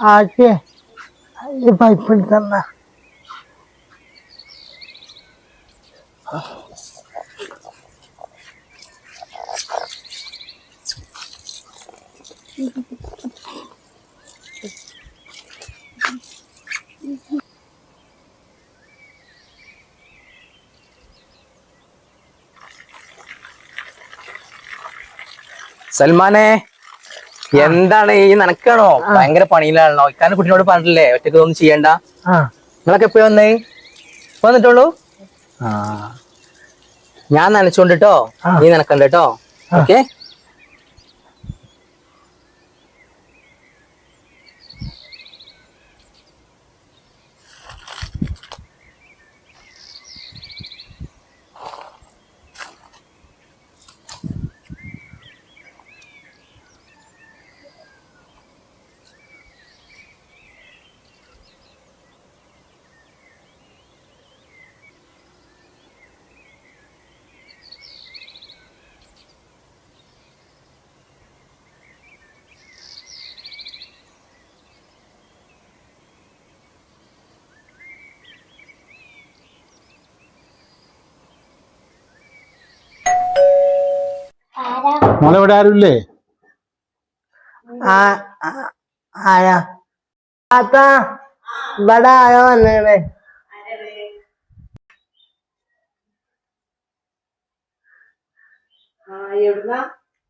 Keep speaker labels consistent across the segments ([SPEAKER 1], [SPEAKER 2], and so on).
[SPEAKER 1] ആക്കെ ഈ പൈപ്പ് എടുക്കണ്ട
[SPEAKER 2] സൽമാനെ എന്താണ് ഈ നനക്കാണോ? ഭയങ്കര പണിയിലാണല്ലോ. ഇക്കാരൻ കുട്ടിനോട് പറഞ്ഞില്ലേ ഒറ്റയ്ക്ക് ഒന്നും ചെയ്യണ്ട. നിങ്ങളൊക്കെ എപ്പോഴും വന്നേ? വന്നിട്ടുള്ളൂ? ഞാൻ നനച്ചോണ്ടിട്ടോ. നീ നനക്കണ്ട കേട്ടോ ഓക്കെ?
[SPEAKER 3] മോളെ ആരുല്ലേ? ആരുമില്ലേ
[SPEAKER 1] ആ ആ- ആരാ? താത്ത ഇവിടെ ആരോ വന്നേണേ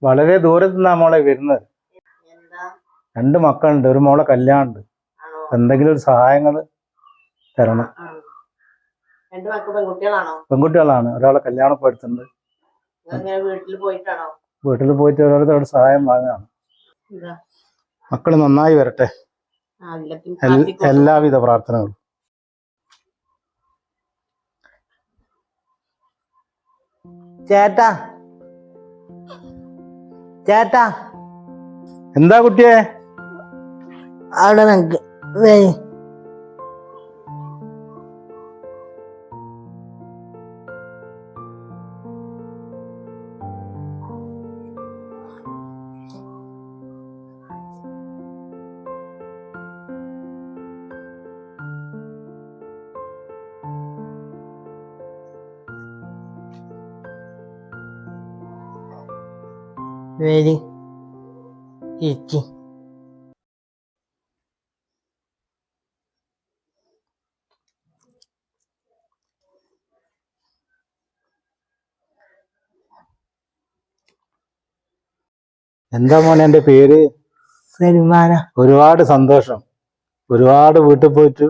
[SPEAKER 3] വളരെ ദൂരത്ത് നിന്നാ മോളെ വരുന്നത്. രണ്ട് മക്കളുണ്ട് ഒരു മോളെ കല്യാണുണ്ട്. എന്തെങ്കിലും ഒരു സഹായങ്ങൾ തരണം.
[SPEAKER 4] പെൺകുട്ടികളാണോ?
[SPEAKER 3] പെൺകുട്ടികളാണ്. ഒരാളെ കല്യാണം പോയിട്ടുണ്ട്
[SPEAKER 4] അങ്ങനെ വീട്ടിൽ പോയിട്ടാണോ?
[SPEAKER 3] വീട്ടിൽ പോയിട്ട് ഓരോരുത്തരോട് സഹായം വാങ്ങാണ് മക്കൾ നന്നായി വരട്ടെ. എല്ലാവിധ പ്രാർത്ഥനകളും.
[SPEAKER 1] ചേട്ടാ. ചേട്ടാ.
[SPEAKER 3] എന്താ കുട്ടിയെ?
[SPEAKER 1] അവിടെ നിക്ക്. വേ itchy.
[SPEAKER 3] എന്താ മോനെ എന്റെ പേര്?
[SPEAKER 1] സൽമാന.
[SPEAKER 3] ഒരുപാട് സന്തോഷം. ഒരുപാട് വീട്ടിൽ പോയിട്ട്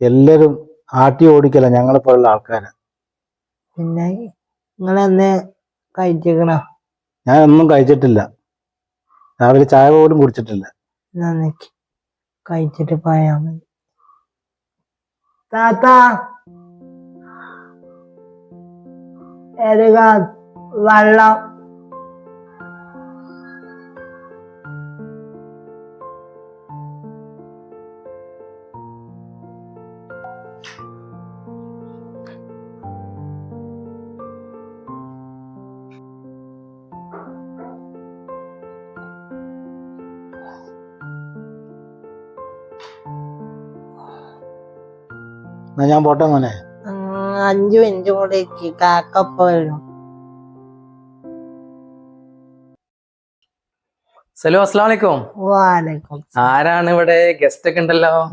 [SPEAKER 3] എല്ലാരും ആട്ടി ഓടിക്കല ഞങ്ങളെപ്പോലുള്ള ആൾക്കാരെ.
[SPEAKER 1] പിന്നെ നിങ്ങളെന്നെ കഴിച്ചേക്കണോ
[SPEAKER 3] ഞാൻ ഒന്നും കഴിച്ചിട്ടില്ല. രാവിലെ ചായ പോലും കുടിച്ചിട്ടില്ല.
[SPEAKER 1] നന്ദിക്ക്. കഴിച്ചിട്ട് പോയാ മതി. താത്ത. വെള്ളം
[SPEAKER 3] എന്നാ ഞാൻ പോട്ടെ മോനെ.
[SPEAKER 1] അഞ്ചു മിനിറ്റ് കൂടെ. കാക്കപ്പ വരും.
[SPEAKER 2] സലു അസ്സാം വലൈക്കും ആരാണ് ഇവിടെ? ഗസ്റ്റ് ഒക്കെ ഉണ്ടല്ലോ.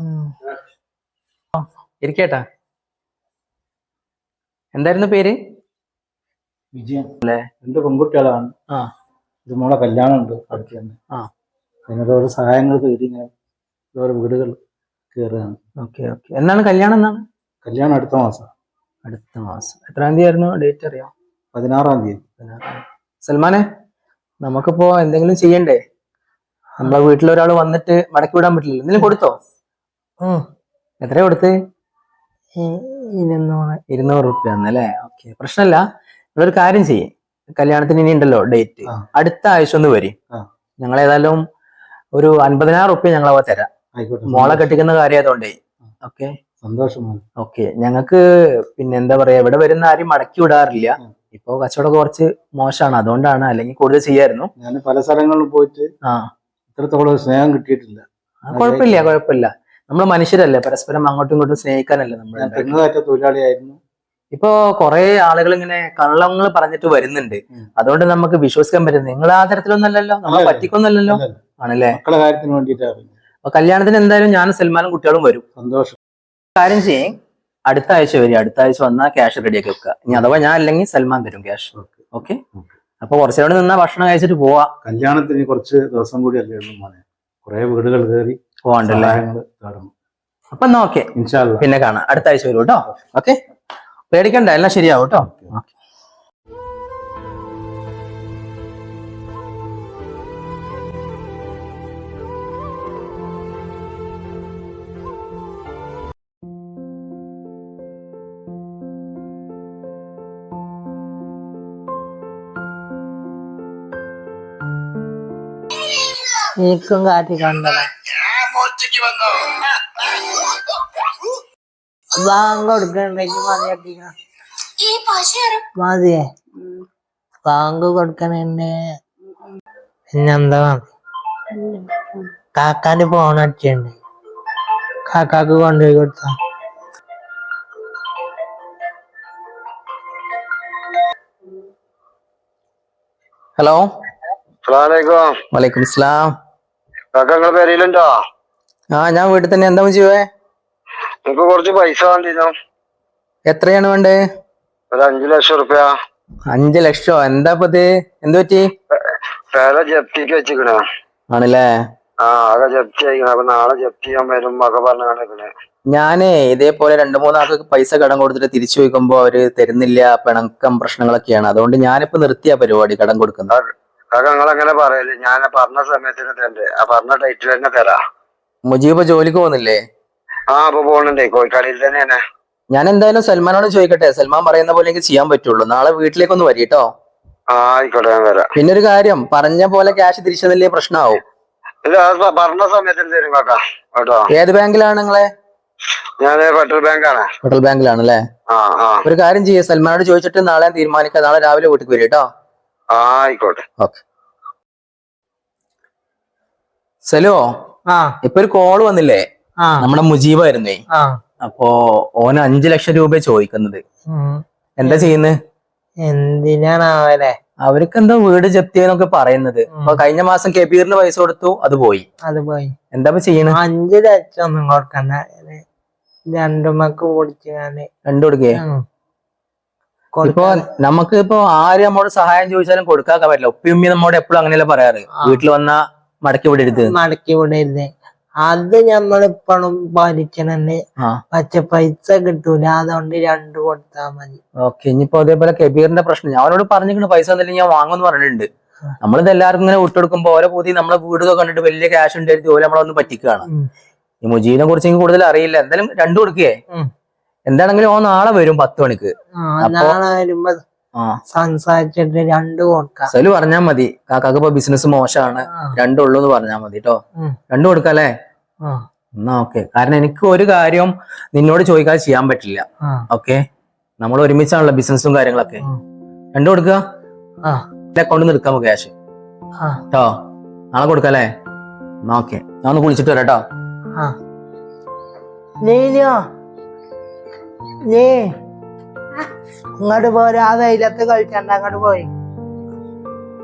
[SPEAKER 2] ഇരിക്കേട്ടാ. എന്തായിരുന്നു പേര്?
[SPEAKER 3] വിജയൻ. അല്ലേ? രണ്ട് പെൺകുട്ടികളാണ്.
[SPEAKER 2] ആ.
[SPEAKER 3] ഇത് മോളെ കല്യാണം ഉണ്ട് അടുത്ത് തന്നെ
[SPEAKER 2] ആ
[SPEAKER 3] അതിനോരോ സഹായങ്ങൾ തേടി ഇങ്ങനെ ഓരോ വീടുകൾ കയറുകയാണ്
[SPEAKER 2] ഓക്കെ ഓക്കെ. എന്നാണ് കല്യാണം എന്നാണ്?
[SPEAKER 3] കല്യാണം അടുത്ത മാസം.
[SPEAKER 2] അടുത്ത മാസം. എത്രാം തീയതി ആയിരുന്നു ഡേറ്റ് അറിയാം?
[SPEAKER 3] പതിനാറാം തീയതി.
[SPEAKER 2] സൽമാനെ നമുക്കിപ്പോ എന്തെങ്കിലും ചെയ്യണ്ടേ? നമ്മളെ വീട്ടിൽ ഒരാൾ വന്നിട്ട് മടക്കി വിടാൻ പറ്റില്ല എന്തെങ്കിലും കൊടുത്തോ? എത്ര കൊടുത്ത്?
[SPEAKER 1] ഇരുന്നൂറ്.
[SPEAKER 2] ഇരുന്നൂറ് റുപ്യ അല്ലേ? ഓക്കെ. പ്രശ്നമല്ല നിങ്ങളൊരു കാര്യം ചെയ്യേ. കല്യാണത്തിന് ഇനി ഉണ്ടല്ലോ ഡേറ്റ്. അടുത്ത ആഴ്ച ഒന്ന് വരും. ഞങ്ങൾ ഏതായാലും ഒരു അൻപതിനായിരം റുപ്യ ഞങ്ങളവ അവ തരാം. മോളെ കെട്ടിക്കുന്ന കാര്യമായതുകൊണ്ടേ. ഓക്കെ.
[SPEAKER 3] സന്തോഷമാണ്
[SPEAKER 2] ഓക്കെ. ഞങ്ങൾക്ക് പിന്നെ എന്താ പറയാ ഇവിടെ വരുന്ന ആരും മടക്കി വിടാറില്ല. ഇപ്പൊ കച്ചവടം കുറച്ച് മോശമാണ്. അതുകൊണ്ടാണ് അല്ലെങ്കിൽ കൂടുതൽ ചെയ്യായിരുന്നു.
[SPEAKER 3] ഞാൻ പല സ്ഥലങ്ങളിലും പോയിട്ട്
[SPEAKER 2] ആ.
[SPEAKER 3] ഇത്രത്തോളം സ്നേഹം കിട്ടിയിട്ടില്ല.
[SPEAKER 2] കുഴപ്പമില്ല കുഴപ്പമില്ല. നമ്മൾ മനുഷ്യരല്ലേ പരസ്പരം അങ്ങോട്ടും ഇങ്ങോട്ടും സ്നേഹിക്കാനല്ലേ നമ്മൾ
[SPEAKER 3] തൊഴിലാളിയായിരുന്നു.
[SPEAKER 2] ഇപ്പൊ കുറെ ആളുകൾ ഇങ്ങനെ കള്ളങ്ങൾ പറഞ്ഞിട്ട് വരുന്നുണ്ട്. അതുകൊണ്ട് നമുക്ക് വിശ്വസിക്കാൻ പറ്റും നിങ്ങൾ ആ തരത്തിലൊന്നല്ലല്ലോ നമ്മളെ പറ്റിക്കൊന്നല്ലല്ലോ. ആണല്ലേ?
[SPEAKER 3] മക്കളെ കാര്യത്തിന് വേണ്ടിയിട്ടാണ്
[SPEAKER 2] അപ്പൊ കല്യാണത്തിന് എന്തായാലും ഞാനും സൽമാനും കുട്ടികളും വരും.
[SPEAKER 3] സന്തോഷം.
[SPEAKER 2] കാര്യം ചെയ്യേ. അടുത്ത ആഴ്ച വരും അടുത്ത ആഴ്ച വന്നാൽ ക്യാഷ് റെഡിയാക്കി വെക്കുക. ഇനി അഥവാ ഞാൻ അല്ലെങ്കിൽ സൽമാൻ തരും ക്യാഷ്
[SPEAKER 3] ഓക്കെ.
[SPEAKER 2] അപ്പൊ കുറച്ചുകൂടെ നിന്നാ ഭക്ഷണം കഴിച്ചിട്ട് പോവാ.
[SPEAKER 3] കല്യാണത്തിന് കുറച്ച് ദിവസം കൂടി അല്ലേ ഉള്ളൂ മോനെ. കുറെ വീടുകൾ കയറി
[SPEAKER 2] പോവാണ്ടല്ലേ? അപ്പൊ എന്നാ ഓക്കെ. പിന്നെ കാണാം. അടുത്ത ആഴ്ച വരും കേട്ടോ. ഓക്കെ? പേടിക്കണ്ട. എല്ലാം ശരിയാവും കേട്ടോ. ഓക്കെ.
[SPEAKER 1] എനിക്കും കാട്ടി കണ്ടത്. ബാങ്ക് കൊടുക്കണ്ടെങ്കിൽ മതിയാക്കിക്ക മതിയേ. ബാങ്ക് കൊടുക്കണുണ്ട് പിന്നെന്താ മതി കാക്കാന്റെ ഫോൺ അടിച്ചുണ്ട് കാക്കാക്ക് കൊണ്ടുപോയി കൊടുത്ത.
[SPEAKER 2] ഹലോ വലൈക്കും ഇസ്ലാം
[SPEAKER 5] കാക്ക നിങ്ങളെ
[SPEAKER 2] ആ ഞാൻ വീട്ടിൽ തന്നെ. എന്താ ചെയ്യുവേ?
[SPEAKER 5] നിങ്ങക്ക് കുറച്ച് പൈസ വേണ്ടിനോ
[SPEAKER 2] എത്രയാണ് വേണ്ടേ
[SPEAKER 5] ഒരു അഞ്ചു ലക്ഷം റുപ്യ
[SPEAKER 2] അഞ്ചു ലക്ഷോ? എന്താ ഇപ്പത്? ഇത് എന്ത് പറ്റി?
[SPEAKER 5] പേര ജപ്തിക്ക് വെച്ചിക്കണ.
[SPEAKER 2] ആണല്ലേ?
[SPEAKER 5] ആ ജപ്തി അപ്പൊ നാളെ ജപ്തി ചെയ്യാൻ വരും ഒക്കെ പറഞ്ഞു കണ്ടിക്കണേ
[SPEAKER 2] ഞാനേ ഇതേപോലെ രണ്ടു മൂന്ന് ആൾക്ക് പൈസ കടം കൊടുത്തിട്ട് തിരിച്ചു ചോദിക്കുമ്പോ അവർ തരുന്നില്ല പിണക്കം പ്രശ്നങ്ങളൊക്കെയാണ്. അതുകൊണ്ട് ഞാനിപ്പോ നിർത്തിയ പരിപാടി കടം കൊടുക്കുന്നത്.
[SPEAKER 5] എങ്ങനെ പറയൽ? ഞാൻ പറഞ്ഞ സമയത്തിന് തന്നെ ആ പറഞ്ഞ ഡേറ്റിൽ തന്നെ തരാ.
[SPEAKER 2] മുജീബ് ജോലിക്ക് പോകുന്നില്ലേ?
[SPEAKER 5] ആ അപ്പൊ പോണുണ്ടേ. കോഴിക്കാടിയിൽ തന്നെയാണ്.
[SPEAKER 2] ഞാൻ എന്തായാലും സൽമാനോട് ചോദിക്കട്ടെ. സൽമാൻ പറയുന്ന പോലെ എനിക്ക് ചെയ്യാൻ പറ്റുള്ളൂ. നാളെ വീട്ടിലേക്കൊന്ന് വരി കേട്ടോ
[SPEAKER 5] ആ ആയിക്കോട്ടെ ഞാൻ വരാം.
[SPEAKER 2] പിന്നെ ഒരു കാര്യം. പറഞ്ഞ പോലെ ക്യാഷ് തിരിച്ചു തന്നില്ലേ പ്രശ്നമാവും
[SPEAKER 5] ഇത് ആ സ- പറഞ്ഞ സമയത്തിന് തരും കാക്ക കേട്ടോ.
[SPEAKER 2] ഏത് ബാങ്കിലാണ് നിങ്ങളെ?
[SPEAKER 5] ഞാൻ ഫെഡറൽ ബാങ്കാണ്.
[SPEAKER 2] ഫെഡറൽ ബാങ്കിലാണ് അല്ലേ
[SPEAKER 5] ആ ആ.
[SPEAKER 2] ഒരു കാര്യം ചെയ്യാം. സൽമാനോട് ചോദിച്ചിട്ട് നാളെ തീരുമാനിക്കാം. നാളെ രാവിലെ വീട്ടിൽ വരും കേട്ടോ
[SPEAKER 5] ആയിക്കോട്ടെ.
[SPEAKER 2] ഓക്കെ. സലോ
[SPEAKER 1] ആ.
[SPEAKER 2] ഇപ്പൊ ഒരു കോൾ വന്നില്ലേ?
[SPEAKER 1] ആ.
[SPEAKER 2] നമ്മുടെ മുജീബായിരുന്നേ
[SPEAKER 1] ആ.
[SPEAKER 2] അപ്പോ ഓന് അഞ്ചു ലക്ഷം രൂപ ചോദിക്കുന്നത്. എന്താ ചെയ്യുന്നത്
[SPEAKER 1] എന്തിനാണാവലെ
[SPEAKER 2] അവർക്ക് എന്താ വീട് ജപ്തി എന്നൊക്കെ പറയുന്നത്. അപ്പൊ കഴിഞ്ഞ മാസം കെബീറിന് പൈസ കൊടുത്തു അത് പോയി.
[SPEAKER 1] അത് പോയി.
[SPEAKER 2] എന്താ ചെയ്യണേ?
[SPEAKER 1] അഞ്ചു ലക്ഷം ഒന്നും കൊടുക്കണ്ട. രണ്ടുമക്ക് പൊടിച്ചാൽ
[SPEAKER 2] രണ്ടു കൊടുക്കേ? ഇപ്പൊ നമുക്ക് ഇപ്പോ ആര് നമ്മോട് സഹായം ചോദിച്ചാലും കൊടുക്കാൻ പറ്റില്ല. ഉപ്പി ഉമ്മി നമ്മോട് എപ്പോഴും അങ്ങനെയല്ല പറയാറ്? വീട്ടിൽ വന്ന മടക്കി വിടരുത്.
[SPEAKER 1] മടക്കി വിടരുത്. അത് നമ്മളിപ്പോഴും
[SPEAKER 2] പാലിക്കണന്നെ.
[SPEAKER 1] പച്ച പൈസ കിട്ടൂല. അതുകൊണ്ട് രണ്ട് കൊടുത്താ മതി.
[SPEAKER 2] ഓക്കെ ഇനിയിപ്പോ അതേപോലെ കബീറിന്റെ പ്രശ്നം. ഞാൻ അവരോട് പറഞ്ഞിരിക്കുന്നു പൈസ എന്തെങ്കിലും ഞാൻ വാങ്ങുമെന്ന് പറഞ്ഞിട്ടുണ്ട്. നമ്മളിത് എല്ലാവർക്കും ഇങ്ങനെ വിട്ടുകൊടുക്കുമ്പോ ഓരോ പുതിയ നമ്മളെ വീടൊക്കെ കണ്ടിട്ട് വലിയ ക്യാഷ് ഉണ്ടായിരുന്നു ഓരോ നമ്മളൊന്ന് പറ്റിക്കുകയാണ്. ഈ മുജീനെ കുറിച്ച് എനിക്ക് കൂടുതൽ അറിയില്ല. എന്തായാലും രണ്ടു കൊടുക്കേ. എന്താണെങ്കിലും ഓ നാളെ വരും പത്ത് മണിക്ക്.
[SPEAKER 1] സംസാരിച്ചിട്ട് രണ്ട് കൊടുക്കാം.
[SPEAKER 2] സലു പറഞ്ഞാ മതി. കാക്കാക്ക് ഇപ്പൊ ബിസിനസ് മോശമാണ് രണ്ടുള്ളൂ എന്ന് പറഞ്ഞാ മതി കേട്ടോ. രണ്ടു കൊടുക്കല്ലേ? എന്നാ ഓക്കെ. കാരണം എനിക്ക് ഒരു കാര്യം നിന്നോട് ചോദിക്കാതെ ചെയ്യാൻ പറ്റില്ല. ഓക്കെ? നമ്മൾ ഒരുമിച്ചാണല്ലോ ബിസിനസ്സും കാര്യങ്ങളൊക്കെ. രണ്ടു കൊടുക്കുക
[SPEAKER 1] ആ,
[SPEAKER 2] എന്റെ അക്കൗണ്ടിൽ നിന്ന് എടുക്കാം ക്യാഷ് കേട്ടോ നാളെ കൊടുക്കല്ലേ? എന്നാ ഓക്കെ. ഞാൻ ഒന്ന് കുളിച്ചിട്ട് വരാം കേട്ടോ
[SPEAKER 1] ആ. നീനോ നീ ഇങ്ങോട്ട് പോരെ. ആ വെയിലത്ത് കളിച്ചണ്ട അങ്ങോട്ട് പോയി?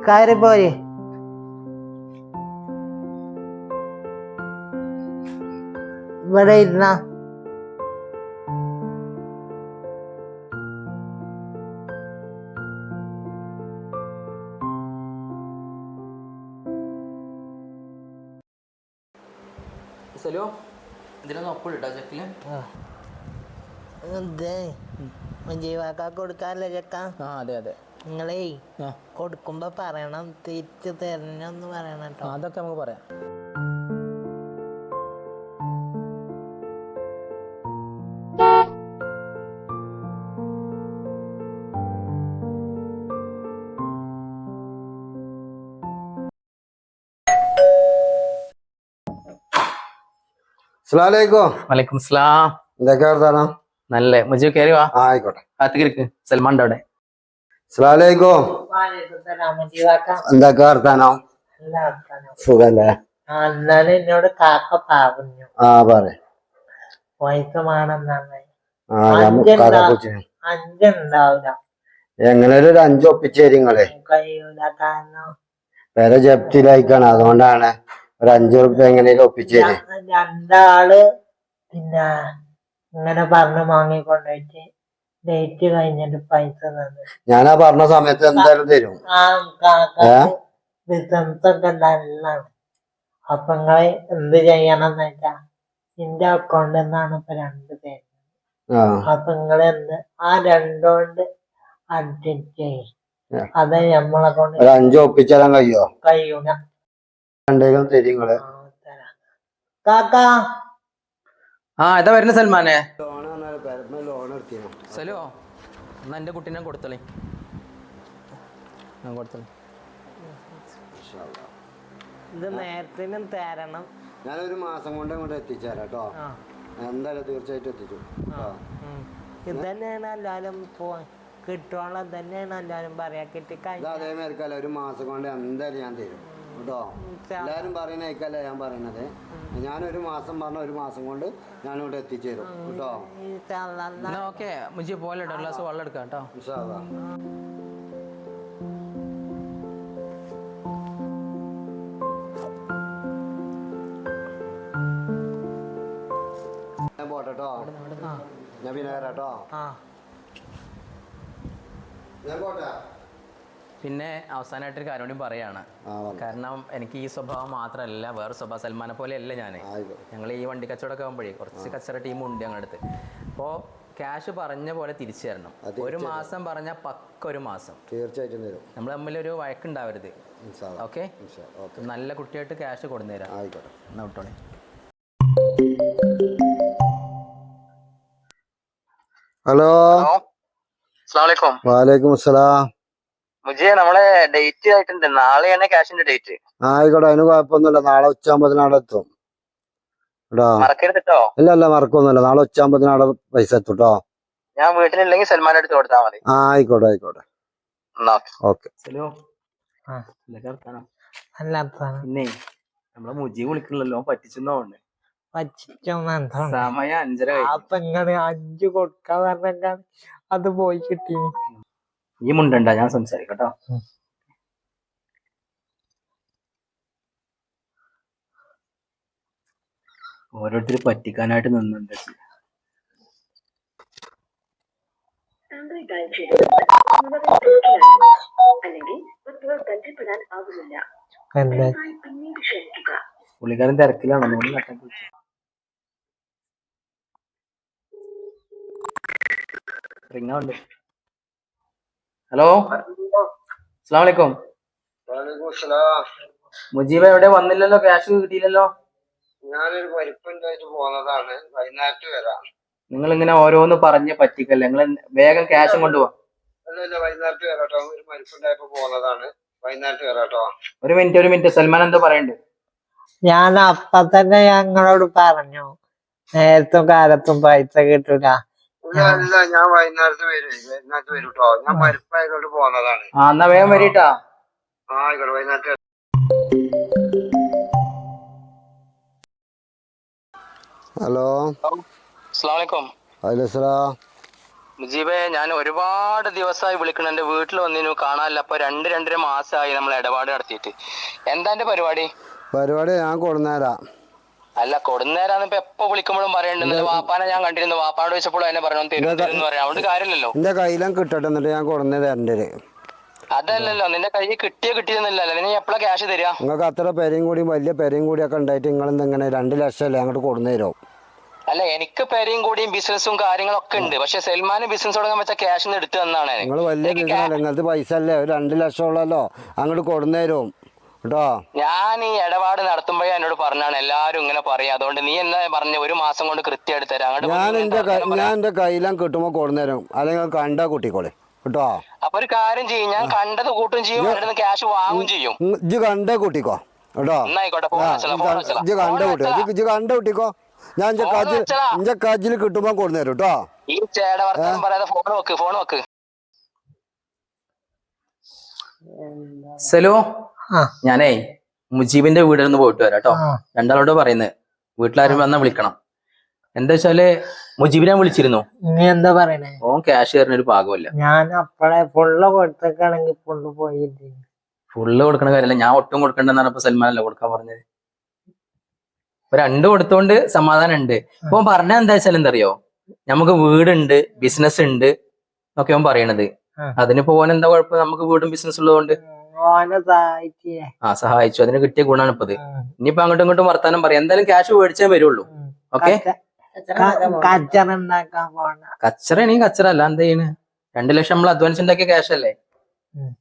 [SPEAKER 1] കയറി പോരെ. ഇവിടെ ഇരുന്ന. ജീവാക്ക കൊടുക്കാല്ലേ ചെക്ക
[SPEAKER 2] ആ അതെ അതെ.
[SPEAKER 1] നിങ്ങളേ
[SPEAKER 2] ആ.
[SPEAKER 1] കൊടുക്കുമ്പോ പറയണം തിരിച്ചു തരണെന്ന് പറയണം കേട്ടോ
[SPEAKER 2] അതൊക്കെ നമുക്ക് പറയാം.
[SPEAKER 5] അസ്സലാമലൈക്കും
[SPEAKER 2] വലൈക്കും സ്ലാം.
[SPEAKER 5] എന്തൊക്കെ വർത്താനം?
[SPEAKER 2] നല്ല. മുജീബ് കയറി വാ.
[SPEAKER 5] ആയിക്കോട്ടെ.
[SPEAKER 2] കാത്തിരിക്ക്. സൽമാന്റെ അവിടെ
[SPEAKER 5] അസ്സലാമലൈക്കും വർത്താനം? സുഖല്ലേ?
[SPEAKER 1] എന്നാലും എന്നോട് കാക്ക പറഞ്ഞു
[SPEAKER 5] ആ പറ.
[SPEAKER 1] അഞ്ചുണ്ടാവില്ല
[SPEAKER 5] എങ്ങനെ ഒരു
[SPEAKER 1] കഴിയൂല കാരണം.
[SPEAKER 5] പെര ജപ്തിയിലായിക്കാണ് അതുകൊണ്ടാണ് ഒരു അഞ്ചു റുപ്യ എങ്ങനെയും ഒപ്പിച്ചേരി
[SPEAKER 1] രണ്ടാൾ പിന്നെ ഇങ്ങനെ പറഞ്ഞ് വാങ്ങിക്കൊണ്ടുപോയിട്ട് ഡേറ്റ് കഴിഞ്ഞിട്ട് പൈസ തന്നു.
[SPEAKER 5] ഞാൻ ആ പറഞ്ഞ സമയത്ത് എന്തായാലും തരും.
[SPEAKER 1] ആ കാക്ക ബിസിനസ് ഒക്കെ നല്ലതാണ് അപ്പൊ നിങ്ങൾ എന്ത് ചെയ്യണം വെച്ചാ എന്റെ അക്കൗണ്ടിൽ നിന്നാണ് ഇപ്പൊ രണ്ട് പേര്. അപ്പൊ നിങ്ങൾ എന്ത് ആ രണ്ടോണ്ട് അഡ്ജസ്റ്റ് ചെയ്യും. അതെ ഞമ്മളെ നമ്മളെ കൊണ്ട്
[SPEAKER 5] അഞ്ച് ഒപ്പിച്ചാലാൻ കഴിയോ?
[SPEAKER 1] കഴിയൂല. കാക്ക
[SPEAKER 2] ആ ഇതാ വരുന്ന സൽമാനെ? സലോ എന്നാ എന്റെ കുട്ടീനെ കൊടുത്തളേ. ഞാൻ കൊടുത്തളേ.
[SPEAKER 1] ഇത് നേരത്തിനും തരണം.
[SPEAKER 5] ഞാനൊരു മാസം കൊണ്ട് ഇങ്ങോട്ട് എത്തിച്ചേരാം കേട്ടോ.
[SPEAKER 1] ആ.
[SPEAKER 5] എന്തായാലും തീർച്ചയായിട്ടും എത്തിച്ചു.
[SPEAKER 1] ഇത് തന്നെയാണ് എല്ലാരും പോ കിട്ടോളം തന്നെയാണ് എല്ലാവരും പറയാ
[SPEAKER 5] ഇത്
[SPEAKER 1] കിട്ടിക്കഴിഞ്ഞ
[SPEAKER 5] ഒരു മാസം കൊണ്ട് എന്തായാലും ഞാൻ തരും. കേട്ടോ. എല്ലാരും പറയുന്നേക്കല്ല ഞാൻ പറയണത് ഞാനൊരു മാസം പറഞ്ഞ ഒരു മാസം കൊണ്ട് ഞാനിവിടെ എത്തിച്ചേരും. കേട്ടോ?
[SPEAKER 2] എന്നാ ഓക്കെ മുജി പോലെ ഗ്ലാസ് വെള്ളം എടുക്കാം കേട്ടോ.
[SPEAKER 5] ഇൻഷാ അല്ലാ. ഞാൻ പോട്ടെ കേട്ടോ. ഞാൻ പിന്നെ കേട്ടോ.
[SPEAKER 1] ആ.
[SPEAKER 5] ഞാൻ പോട്ടെ.
[SPEAKER 2] പിന്നെ അവസാനമായിട്ടൊരു കാര്യം കൂടി പറയാണ്. കാരണം എനിക്ക് ഈ സ്വഭാവം മാത്രമല്ല വേറെ സ്വഭാവം. സൽമാനെ പോലെ അല്ല ഞാൻ ഞങ്ങൾ ഈ വണ്ടി കച്ചവടമൊക്കെ ആകുമ്പോഴേ കുറച്ച് കച്ചവട ടീം ഉണ്ട് ഞങ്ങളുടെ അടുത്ത് അപ്പോൾ ക്യാഷ് പറഞ്ഞ പോലെ തിരിച്ചു തരണം. ഒരു മാസം പറഞ്ഞ പക്ക ഒരു മാസം.
[SPEAKER 5] തീർച്ചയായിട്ടും തരും.
[SPEAKER 2] നമ്മൾ ഒരു വഴക്കുണ്ടാവരുത്. ഓക്കെ? നല്ല കുട്ടിയായിട്ട് ക്യാഷ് കൊടുന്നേരാം
[SPEAKER 5] ആയിക്കോട്ടെ.
[SPEAKER 2] എന്നാ വിട്ടോളെ.
[SPEAKER 5] ഹലോ. വാലേക്കും അസ്സലാം.
[SPEAKER 2] മുജിയെ നമ്മളെ ഡേറ്റ് ആയിട്ടുണ്ട് നാളെയാണ് ക്യാഷിന്റെ ഡേറ്റ്
[SPEAKER 5] ആയിക്കോട്ടെ. അതിന് കുഴപ്പമൊന്നുമില്ല. നാളെ ഉച്ചയാകുമ്പത്തിന് അവിടെ എത്തും. കേട്ടോ
[SPEAKER 2] മറക്കരുത് കേട്ടോ
[SPEAKER 5] ഇല്ല ഇല്ല മറക്കൊന്നുമില്ല. നാളെ ഉച്ചയാകുമ്പത്തിന് അവിടെ പൈസ എത്തും കേട്ടോ
[SPEAKER 2] ഞാൻ വീട്ടിലില്ലെങ്കിൽ സൽമാൻ അടുത്ത് കൊടുത്താൽ മതി.
[SPEAKER 5] ആ ആയിക്കോട്ടെ ആയിക്കോട്ടെ. ഓക്കെ.
[SPEAKER 2] പിന്നെ നമ്മളെ മുജി വിളിക്കണല്ലോ. പറ്റിച്ചെന്നോണ്ട്
[SPEAKER 1] പറ്റിച്ചോന്നാണ്
[SPEAKER 2] സമയം അഞ്ചര
[SPEAKER 1] അപ്പൊ ഇങ്ങനെ അഞ്ചു കൊടുക്കാൻ പറഞ്ഞാൽ അത് പോയി കിട്ടി
[SPEAKER 2] ഈ മുണ്ടണ്ട ഞാൻ സംസാരിക്കട്ടോ ഓരോരുത്തർ പറ്റിക്കാനായിട്ട് നിന്നുണ്ട്. പുള്ളിക്കാരൻ തിരക്കിലാണ്. Ring ആവുന്നുണ്ട് ഹലോ. അസ്സാം വലൈക്കും മുജീബ് എവിടെ? വന്നില്ലല്ലോ ക്യാഷ് കിട്ടിയില്ലല്ലോ.
[SPEAKER 5] ഞാനൊരു പരിപ്പുണ്ടായിട്ട് പോന്നതാണ്. വൈകുന്നേരത്ത് വരാം.
[SPEAKER 2] നിങ്ങൾ ഇങ്ങനെ ഓരോന്ന് പറഞ്ഞ് പറ്റിക്കല്ലേ? നിങ്ങൾ വേഗം ക്യാഷും കൊണ്ടുപോവാ
[SPEAKER 5] വൈകുന്നേരത്ത് വരാട്ടോ. ഒരു പരിപ്പുണ്ടായപ്പോ പോന്നതാണ്. വൈകുന്നേരത്ത് വരാട്ടോ.
[SPEAKER 2] ഒരു മിനിറ്റ് ഒരു മിനിറ്റ് സൽമാൻ എന്തോ പറയണ്ട്.
[SPEAKER 1] ഞാൻ അപ്പൊ തന്നെ ഞങ്ങളോട് പറഞ്ഞു നേരത്തും കാലത്തും പൈസ കിട്ടൂല.
[SPEAKER 5] ഇല്ല ഞാൻ വൈകുന്നേരത്ത് വരും. വൈകുന്നേരത്ത് വരും കേട്ടോ ഞാൻ പരിപ്പായതുകൊണ്ട് പോന്നതാണ്.
[SPEAKER 2] ആ എന്നാ വേഗം വരീട്ടാ.
[SPEAKER 5] ആ ആയിക്കോട്ടെ വൈകുന്നേരത്ത് വരാം. ഹലോ.
[SPEAKER 2] വലൈക്കും മുജീബെ ഞാൻ ഒരുപാട് ദിവസമായി വിളിക്കണം. എന്റെ വീട്ടിൽ വന്നിനു കാണാനില്ല. അപ്പൊ രണ്ട് രണ്ടര മാസമായി നമ്മൾ ഇടപാട് നടത്തിയിട്ട്. എന്താ എന്റെ പരിപാടി?
[SPEAKER 5] പരിപാടി ഞാൻ കൊടുന്നേരാം.
[SPEAKER 2] അല്ല കൊടുന്നേരാന്ന് ഇപ്പൊ എപ്പോ വിളിക്കുമ്പോഴും പറയണ്ടെന്ന് വാപ്പാനെ ഞാൻ കണ്ടിരുന്നു. വാപ്പാനോട് ചോദിച്ചപ്പോഴും എന്നെ പറഞ്ഞു തരും തരും എന്ന് പറയാം. അതുകൊണ്ട് കാര്യമില്ലല്ലോ.
[SPEAKER 5] എന്റെ കയ്യിലും കിട്ടട്ടെ എന്നിട്ട് ഞാൻ കൊടുന്നേ തരണ്ടേ
[SPEAKER 2] അതല്ലല്ലോ നിന്റെ കയ്യിൽ കിട്ടിയോ കിട്ടിയെന്നില്ലല്ലോ നീ എപ്പോഴാ ക്യാഷ് തരിക?
[SPEAKER 5] നിങ്ങൾക്ക് അത്ര പെരയും കൂടി വലിയ പെരയും ഒക്കെ ഉണ്ടായിട്ട് നിങ്ങൾ ഇങ്ങനെ രണ്ട് ലക്ഷം അല്ലേ അങ്ങോട്ട് കൊടുന്നേരോ
[SPEAKER 2] അല്ല എനിക്ക് പെരയും കൂടിയും ബിസിനസ്സും കാര്യങ്ങളൊക്കെ ഉണ്ട്. പക്ഷെ സൽമാന് ബിസിനസ് തുടങ്ങാൻ വെച്ച ക്യാഷ് എടുത്തു തന്നാണ്.
[SPEAKER 5] നിങ്ങൾ വലിയ ബിസിനസ് നിങ്ങൾക്ക് പൈസ അല്ലേ? ഒരു രണ്ട് ലക്ഷം ഉള്ളല്ലോ അങ്ങോട്ട് കൊടുന്നേരും കേട്ടോ
[SPEAKER 2] ഞാൻ ഈ ഇടപാട് നടത്തുമ്പോഴേ എന്നോട് പറഞ്ഞാണ് എല്ലാരും ഇങ്ങനെ പറയാ. അതുകൊണ്ട് നീ എന്നാ പറഞ്ഞ? ഒരു മാസം കൊണ്ട് കൃത്യമായിട്ട് തരാം.
[SPEAKER 5] ഞാൻ
[SPEAKER 2] എന്റെ എന്റെ
[SPEAKER 5] ഞാൻ എന്റെ കയ്യിലും കിട്ടുമ്പോ കൊടുന്നേരം അല്ലെങ്കിൽ കണ്ടാ കൂട്ടിക്കോളെ. കേട്ടോ?
[SPEAKER 2] അപ്പൊ ഒരു കാര്യം ചെയ്യും. ഞാൻ കണ്ടത് കൂട്ടും ചെയ്യും അവരുടെ ക്യാഷ് വാങ്ങും ചെയ്യും.
[SPEAKER 5] ഇജ്ജ് കണ്ടേ കൂട്ടിക്കോ. കേട്ടോ? ഇജ്ജ് കണ്ട കൂട്ടിക്കോ. ഇജ്ജ് കണ്ട കൂട്ടിക്കോ. ഞാൻ എന്റെ
[SPEAKER 2] ഫോൺ
[SPEAKER 5] കാജിൽ. എന്റെ കാജിൽ കിട്ടുമ്പോൾ കൊടുന്നേരും കേട്ടോ?
[SPEAKER 2] ഈ ചേട വർത്തമാനം പറയാതെ ഫോൺ വെക്ക് ഫോൺ വെക്ക്. സലോ? ഞാനേ മുജീബിന്റെ വീട് നിന്ന് പോയിട്ട് വരാം കേട്ടോ രണ്ടാളോട് പറയുന്നത്. വീട്ടിലാരും വന്നാ വിളിക്കണം. എന്താ വെച്ചാൽ മുജീബിനെ വിളിച്ചിരുന്നു.
[SPEAKER 1] എന്താ പറയണേ?
[SPEAKER 2] ഓൻ ക്യാഷ് തരുന്ന ഒരു പാകമല്ല
[SPEAKER 1] ഞാൻ അപ്പഴേ ഫുള്ള് കൊടുത്തേക്കാണെങ്കിൽ ഫുള്ള് പോയില്ലേ?
[SPEAKER 2] ഫുള്ള് കൊടുക്കണ കാര്യമല്ല ഞാൻ ഒട്ടും കൊടുക്കണ്ടെന്നാണ് ഇപ്പൊ അല്ല കൊടുക്കാൻ പറഞ്ഞത്? ഇപ്പൊ രണ്ടും കൊടുത്തോണ്ട് സമാധാനം ഉണ്ട് ഇപ്പൊ പറഞ്ഞ എന്താ വെച്ചാൽ എന്തറിയോ? നമുക്ക് വീടുണ്ട് ബിസിനസ് ഉണ്ട് എന്നൊക്കെ അവൻ പറയണത്. അതിന് പോകാൻ എന്താ കുഴപ്പം? നമുക്ക് വീടും ബിസിനസ് ഉള്ളതുകൊണ്ട്. ആ സഹായിച്ചു. അതിന് കിട്ടിയ ഗുണമാണ് ഇപ്പത്. ഇനിയിപ്പോ അങ്ങോട്ടും ഇങ്ങോട്ടും വർത്താനം പറയാം. എന്തായാലും ക്യാഷ് മേടിച്ചേ വരുള്ളൂ. ഓക്കെ
[SPEAKER 1] കച്ചറ ഉണ്ടാക്കാൻ പോണ.
[SPEAKER 2] കച്ചറ അല്ല. എന്താ ചെയ്യണ്? രണ്ടു ലക്ഷം നമ്മൾ അഡ്വാൻസ് ഉണ്ടാക്കിയ ക്യാഷ് അല്ലേ.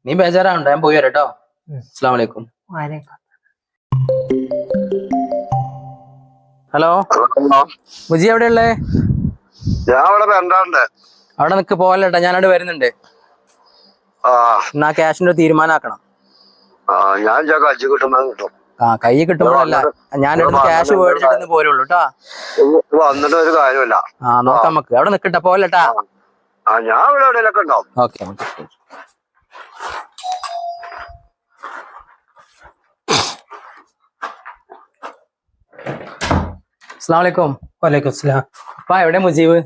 [SPEAKER 2] നീ ബേജാറാവണ്ട. ഞാൻ പോയി
[SPEAKER 1] വരട്ടോ.
[SPEAKER 2] അസ്സാം വലൈക്കും ഹലോ? മുജി എവിടെയുള്ളേ?
[SPEAKER 5] ഞാൻ അവിടെ രണ്ടാണ്ട്
[SPEAKER 2] അവിടെ നിക്ക് പോകല്ലേട്ടാ ഞാനവിടെ വരുന്നുണ്ട്.
[SPEAKER 5] ആ.
[SPEAKER 2] എന്നാ ക്യാഷിന്റെ
[SPEAKER 5] തീരുമാനാക്കണം ഞാൻ ചാക്ക അഞ്ചു കിട്ടുമ്പോ കിട്ടും.
[SPEAKER 2] ആ കൈ കിട്ടുമ്പോഴല്ല. ഞാനിവിടെ ക്യാഷ് മേടിച്ചിട്ട് പോരുള്ളൂ കേട്ടോ
[SPEAKER 5] വന്നിട്ട് ഒരു കാര്യമില്ല.
[SPEAKER 2] ആ നോക്കാം നമുക്ക്. അവിടെ നിക്കട്ടെ
[SPEAKER 5] ആ ഞാൻ ഇവിടെ എവിടെയൊക്കെ ഉണ്ടാവും.
[SPEAKER 2] ഓക്കെ അസ്സാം വലൈക്കും
[SPEAKER 6] വലൈക്കും സ്ലാം
[SPEAKER 2] അപ്പൊ എവിടെ മുജീബ്?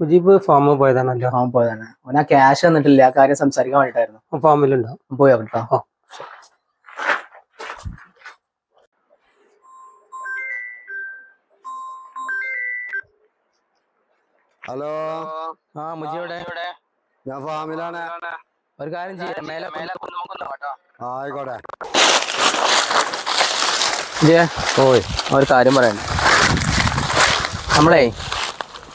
[SPEAKER 6] മുജീബ് ഫാമ് പോയതാണല്ലോ
[SPEAKER 2] ഫാം പോയതാണ്. ഓനാ ക്യാഷ് തന്നിട്ടില്ല ആ കാര്യം സംസാരിക്കാൻ വേണ്ടിട്ടായിരുന്നു
[SPEAKER 6] ഫാമിലുണ്ടോ
[SPEAKER 2] പോയോ കേട്ടോ
[SPEAKER 5] ഹലോ.
[SPEAKER 2] ആ മുജിയുടെ
[SPEAKER 5] ഞാൻ ഫാമിലാണ്.
[SPEAKER 2] ഒരു കാര്യം ചെയ്യാം മേലെ മേലെ കേട്ടോ.
[SPEAKER 5] ആയിക്കോട്ടെ.
[SPEAKER 2] ഓയ് ഒരു കാര്യം പറയണ്ട. നമ്മളേ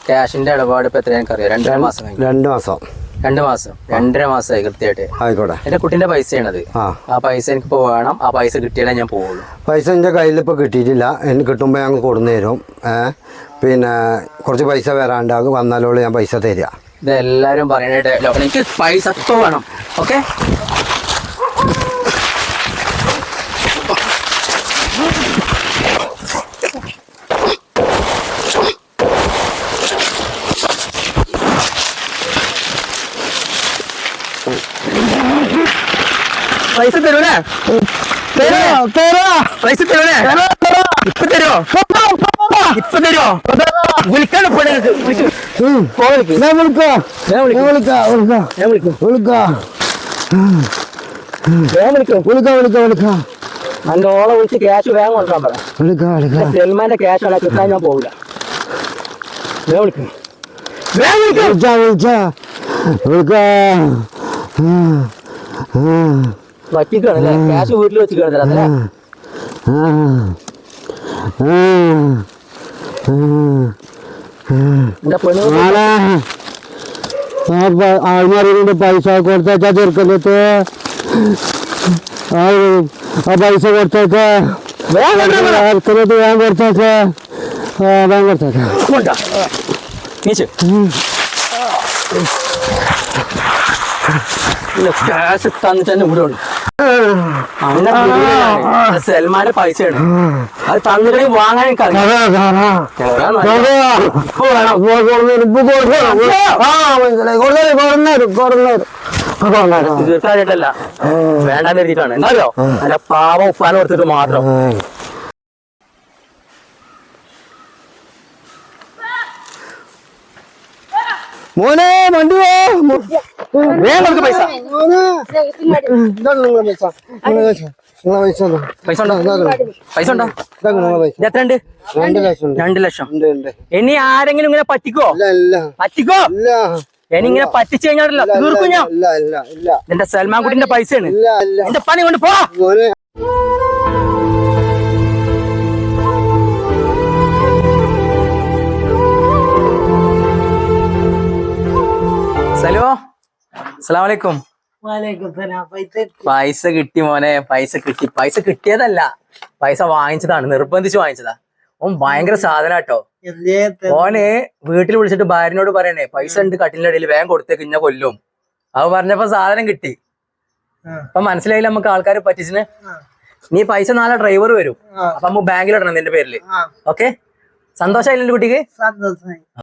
[SPEAKER 2] ക്യാഷിന്റെ ഇടപാട് ഇപ്പൊ എത്രയാ എനിക്കറിയാം? രണ്ടര മാസം
[SPEAKER 5] രണ്ട് മാസം.
[SPEAKER 2] രണ്ട് മാസം രണ്ടര മാസമായി കൃത്യമായിട്ട്.
[SPEAKER 5] ആയിക്കോട്ടെ.
[SPEAKER 2] എന്റെ കുട്ടിന്റെ പൈസയാണത്.
[SPEAKER 5] ആ.
[SPEAKER 2] ആ പൈസ എനിക്ക് ഇപ്പൊ വേണം. ആ പൈസ കിട്ടിയാലേ ഞാൻ പോവുള്ളൂ.
[SPEAKER 5] പൈസ എന്റെ കയ്യിൽ ഇപ്പോൾ കിട്ടിയിട്ടില്ല. എനിക്ക് കിട്ടുമ്പോൾ ഞങ്ങൾ കൊടുന്നു തരും. ഏ പിന്നെ കുറച്ച് പൈസ വരാണ്ടാകും വന്നാലോളൂ ഞാൻ പൈസ തരിക
[SPEAKER 2] ഇതെല്ലാവരും ഡയലോഗ് എനിക്ക് പൈസ വേണം. ഓക്കെ? പൈസ തരൂലേ തരോ തരോ. പൈസ തരൂലേ ഇപ്പൊ തരോ? ഇപ്പൊ തരോ? വിളിക്കാണ്. വിളിക്ക്. ഞാൻ വിളിക്കാം. ഞാൻ വിളിക്കാം. ഞാൻ വിളിക്കും അന്റെ ഓളെ വിളിച്ച് ക്യാഷ് വേഗം കൊണ്ടുപോകാൻ പറ. സെൽമാന്റെ ക്യാഷ് ആണ് കിട്ടാൻ ഞാൻ പോകില്ല ഞാൻ വിളിക്കാം. വേഗം വിളിക്കും. പറ്റിക്കാണല്ലേ ക്യാഷ് വീട്ടിൽ വെച്ച് കിടന്നില്ല എന്റെ പെണ്ണു
[SPEAKER 5] ആൾമാരുടെ പൈസ കൊടുത്തേക്കാ ചെറുക്കനത്ത് ആ പൈസ കൊടുത്തേക്കാ ചെറുക്കനത്ത് ഞാൻ കൊടുത്തേക്കാ ഞാൻ കൊടുത്തേക്കാ
[SPEAKER 2] കൊണ്ടാ നീച്ച് ക്യാഷ് തന്നിട്ട് തന്നെ ഇവിടെ അവന്റെ വീട്ടിലാണ്. സൽമാന്റെ പൈസയാണ്. അത് തന്നിട്ട് വാങ്ങാൻ. തീർച്ചയായിട്ടല്ല വേണ്ടാന്ന് എഴുതിയിട്ടാണ് എന്നാലോ അല്ല പാവ ഉപ്പാനെ കൊടുത്തിട്ട് മാത്രം.
[SPEAKER 5] മോനെ വണ്ടി
[SPEAKER 2] വേഗം പൈസ.
[SPEAKER 5] പൈസ. പൈസ.
[SPEAKER 2] ഉണ്ടോ? ഇത്
[SPEAKER 5] രണ്ട് ലക്ഷം
[SPEAKER 2] ഇനി ആരെങ്കിലും ഇങ്ങനെ പറ്റിക്കോ? പറ്റിക്കോ? ഇങ്ങനെ പറ്റിച്ചു കഴിഞ്ഞാണല്ലോ തീർക്കും ഞാൻ. എന്റെ സൽമാൻ കുട്ടിന്റെ പൈസയാണ്. എന്റെ പണി കൊണ്ട് പോ സലോ അസ്സലാമലൈക്കും.
[SPEAKER 1] പൈസ
[SPEAKER 2] കിട്ടി. മോനെ. പൈസ കിട്ടി. പൈസ കിട്ടിയതല്ല. പൈസ വാങ്ങിച്ചതാണ്. നിർബന്ധിച്ച് വാങ്ങിച്ചതാ. ഓൻ ഭയങ്കര സാധനം കേട്ടോ
[SPEAKER 1] മോനെ
[SPEAKER 2] ഓന് വീട്ടിൽ വിളിച്ചിട്ട് ഭാര്യനോട് പറയണേ പൈസ ഉണ്ട് കട്ടിലിന്റെ ഇടയിൽ വേഗം കൊടുത്തേക്ക് ഇഞ്ഞ കൊല്ലും. അത് പറഞ്ഞപ്പോ സാധനം കിട്ടി. അപ്പൊ മനസ്സിലായില്ല നമുക്ക് ആൾക്കാരെ പറ്റിച്ചിന്? നീ പൈസ നാളെ ഡ്രൈവർ വരും. അപ്പൊ നമുക്ക് ബാങ്കിൽ ഇടണം നിന്റെ
[SPEAKER 1] പേരിൽ.
[SPEAKER 2] ഓക്കെ? സന്തോഷമായില്ലേ കുട്ടിക്ക്?
[SPEAKER 1] സന്തോഷമായി